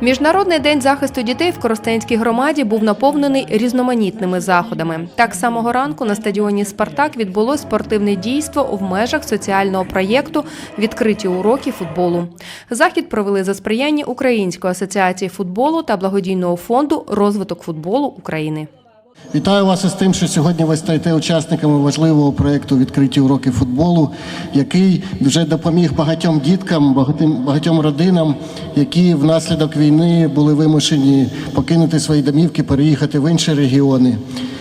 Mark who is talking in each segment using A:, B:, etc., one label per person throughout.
A: Міжнародний день захисту дітей в Коростенській громаді був наповнений різноманітними заходами. Так самого ранку на стадіоні Спартак відбулось спортивне дійство в межах соціального проєкту Відкриті уроки футболу. Захід провели за сприяння Української асоціації футболу та благодійного фонду Розвиток футболу України.
B: Вітаю вас із тим, що сьогодні ви стаєте учасниками важливого проєкту Відкриті уроки футболу, який вже допоміг багатьом діткам, багатьом, багатьом родинам, які внаслідок війни були вимушені покинути свої домівки, переїхати в інші регіони.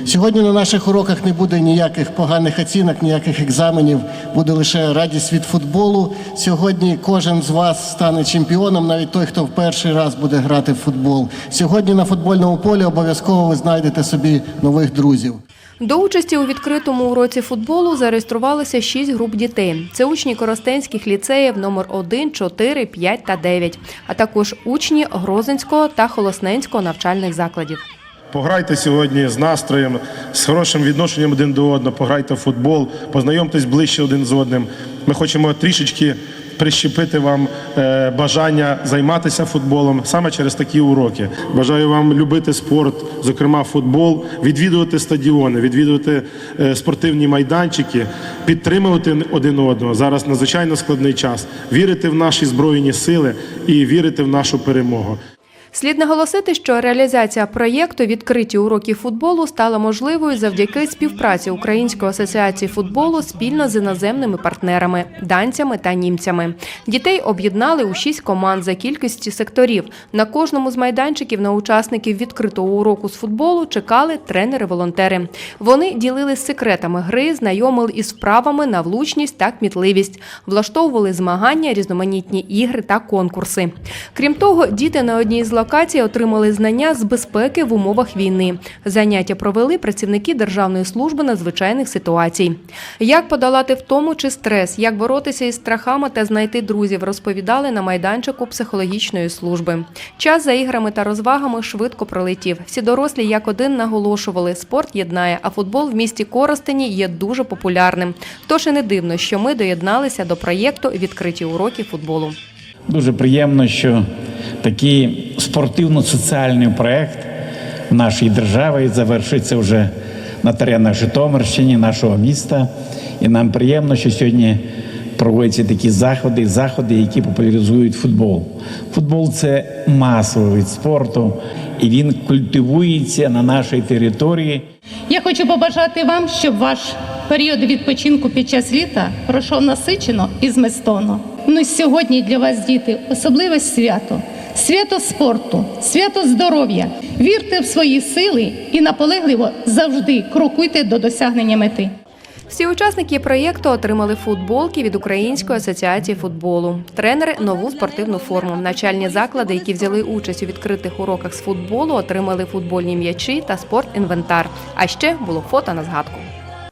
B: Сьогодні на наших уроках не буде ніяких поганих оцінок, ніяких екзаменів, буде лише радість від футболу. Сьогодні кожен з вас стане чемпіоном, навіть той, хто в перший раз буде грати в футбол. Сьогодні на футбольному полі обов'язково ви знайдете собі нових друзів.
A: До участі у відкритому уроці футболу зареєструвалися шість груп дітей. Це учні коростенських ліцеїв номер 1, 4, 5 та 9, а також учні Грозинського та Холосненського навчальних закладів.
C: Пограйте сьогодні з настроєм, з хорошим відношенням один до одного, пограйте в футбол, познайомтесь ближче один з одним. Ми хочемо трішечки прищепити вам е, бажання займатися футболом саме через такі уроки. Бажаю вам любити спорт, зокрема футбол, відвідувати стадіони, відвідувати е, спортивні майданчики, підтримувати один одного. Зараз надзвичайно складний час. Вірити в наші збройні сили і вірити в нашу перемогу.
A: Слід наголосити, що реалізація проєкту Відкриті уроки футболу стала можливою завдяки співпраці Української асоціації футболу спільно з іноземними партнерами данцями та німцями. Дітей об'єднали у шість команд за кількістю секторів. На кожному з майданчиків на учасників відкритого уроку з футболу чекали тренери-волонтери. Вони ділились секретами гри, знайомили із вправами на влучність та кмітливість, влаштовували змагання, різноманітні ігри та конкурси. Крім того, діти на одній з локацій отримали знання з безпеки в умовах війни. Заняття провели працівники Державної служби надзвичайних ситуацій. Як подолати втому чи стрес, як боротися із страхами та знайти друзів, розповідали на майданчику психологічної служби. Час за іграми та розвагами швидко пролетів. Всі дорослі як один наголошували, спорт єднає, а футбол в місті Коростені є дуже популярним. Тож і не дивно, що ми доєдналися до проєкту Відкриті уроки футболу.
D: Дуже приємно, що такий спортивно-соціальний проєкт в нашій державі завершиться вже на теренах Житомирщини, нашого міста. І нам приємно, що сьогодні проводяться такі заходи, заходи, які популяризують футбол. Футбол це масовий вид спорту, і він культивується на нашій території.
E: Я хочу побажати вам, щоб ваш період відпочинку під час літа пройшов насичено і змістовно. Ну сьогодні для вас, діти, особливе свято. Свято спорту, свято здоров'я. Вірте в свої сили і наполегливо завжди крокуйте до досягнення мети.
A: Всі учасники проєкту отримали футболки від Української асоціації футболу. Тренери нову спортивну форму. Навчальні заклади, які взяли участь у відкритих уроках з футболу, отримали футбольні м'ячі та спортінвентар. А ще було фото на згадку.